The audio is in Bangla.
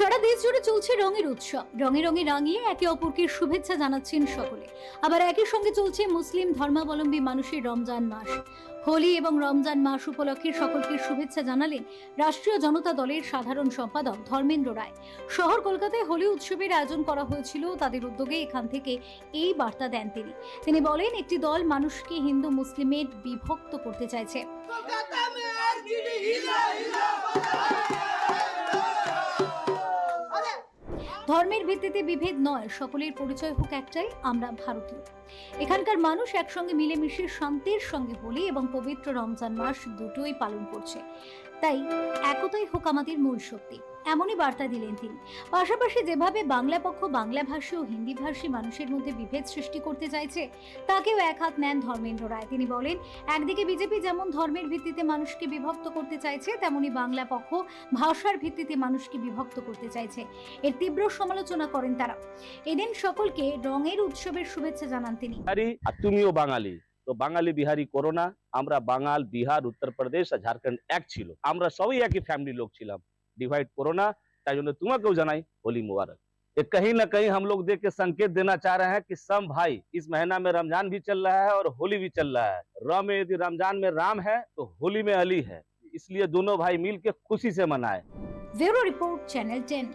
সারা দেশ জুড়ে চলছে রঙের উৎসব। রঙে রঙে রাঙিয়ে একে অপরকে শুভেচ্ছা জানাচ্ছেন সকলে। আবার একই সঙ্গে চলছে মুসলিম ধর্মাবলম্বী মানুষের রমজান মাস। হোলি এবং রমজান মাস উপলক্ষে সকলকে শুভেচ্ছা জানালেন রাষ্ট্রীয় জনতা দলের সাধারণ সম্পাদক ধর্মেন্দ্র রায়। শহর কলকাতায় হোলি উৎসবের আয়োজন করা হয়েছিল তাদের উদ্যোগে এখান থেকে এই বার্তা দেন তিনি। তিনি বলেন, একটি দল মানুষকে হিন্দু মুসলিমের বিভক্ত করতে চাইছে। কলকাতা ধর্মের ভিত্তিতে বিভেদ নয়, সকলের পরিচয় হোক একটাই, আমরা ভারতীয়। এখানকার মানুষ একসঙ্গে মিলেমিশে শান্তির সঙ্গে হোলি এবং পবিত্র রমজান মাস দুটোই পালন করছে। তাই একতাই হোক আমাদের মূল শক্তি। এমনই বার্তা দিলেন তিনি। পাশাপাশি যেভাবে বাংলা পক্ষ বাংলা ভাষী ও হিন্দি ভাষী মানুষের মধ্যে বিভেদ সৃষ্টি করতে চাইছে, তাকেও এক হাত নেন ধর্মেন্দ্র রায়। তিনি বলেন, একদিকে বিজেপি যেমন ধর্মের ভিত্তিতে মানুষকে বিভক্ত করতে চাইছে, তেমনি বাংলা পক্ষ ভাষার ভিত্তিতে মানুষকে বিভক্ত করতে চাইছে। এর তীব্র সমালোচনা করেন তারা। এদিন সকলকে রঙের উৎসবের শুভেচ্ছা জানান তিনি। তুমিও বাঙালি। তো বাঙালি বিহারি করোনা আমরা বাঙাল, বিহার, উত্তরপ্রদেশ আর ঝাড়খণ্ড এক ছিল। আমরা সবাই একই ফ্যামিলি লোক ছিলাম। डिवाइड करो ना ताकि तुम्हें क्यों जानाई होली मुबारक। ये कहीं ना कहीं हम लोग देख के संकेत देना चाह रहे हैं कि सम भाई इस महीना में रमज़ान भी चल रहा है और होली भी चल रहा है। राम में यदि रमज़ान में राम है तो होली में अली है। इसलिए दोनों भाई मिल के खुशी से मनाए। Bureau report channel ten.